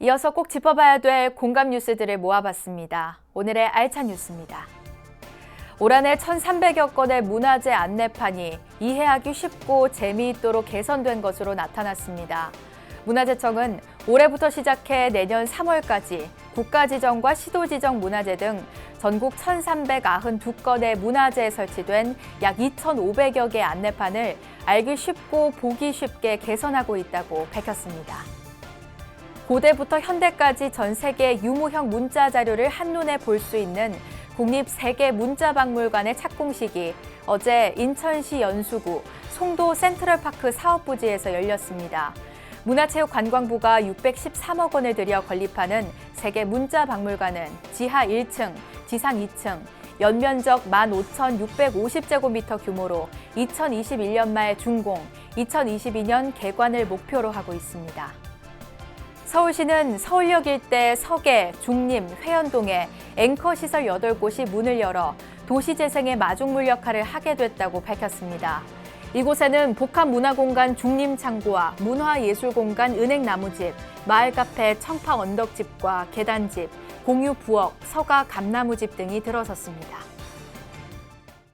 이어서 꼭 짚어봐야 될 공감 뉴스들을 모아봤습니다. 오늘의 알찬 뉴스입니다. 올 한해 1,300여 건의 문화재 안내판이 이해하기 쉽고 재미있도록 개선된 것으로 나타났습니다. 문화재청은 올해부터 시작해 내년 3월까지 국가지정과 시도지정 문화재 등 전국 1,392건의 문화재에 설치된 약 2,500여 개의 안내판을 알기 쉽고 보기 쉽게 개선하고 있다고 밝혔습니다. 고대부터 현대까지 전 세계 유무형 문자 자료를 한눈에 볼 수 있는 국립 세계 문자박물관의 착공식이 어제 인천시 연수구 송도 센트럴파크 사업부지에서 열렸습니다. 문화체육관광부가 613억 원을 들여 건립하는 세계 문자박물관은 지하 1층, 지상 2층, 연면적 15,650제곱미터 규모로 2021년 말 준공, 2022년 개관을 목표로 하고 있습니다. 서울시는 서울역 일대 서계, 중림, 회원동에 앵커 시설 8곳이 문을 열어 도시재생의 마중물 역할을 하게 됐다고 밝혔습니다. 이곳에는 복합문화공간 중림창고와 문화예술공간 은행나무집, 마을카페 청파 언덕집과 계단집, 공유 부엌, 서가 감나무집 등이 들어섰습니다.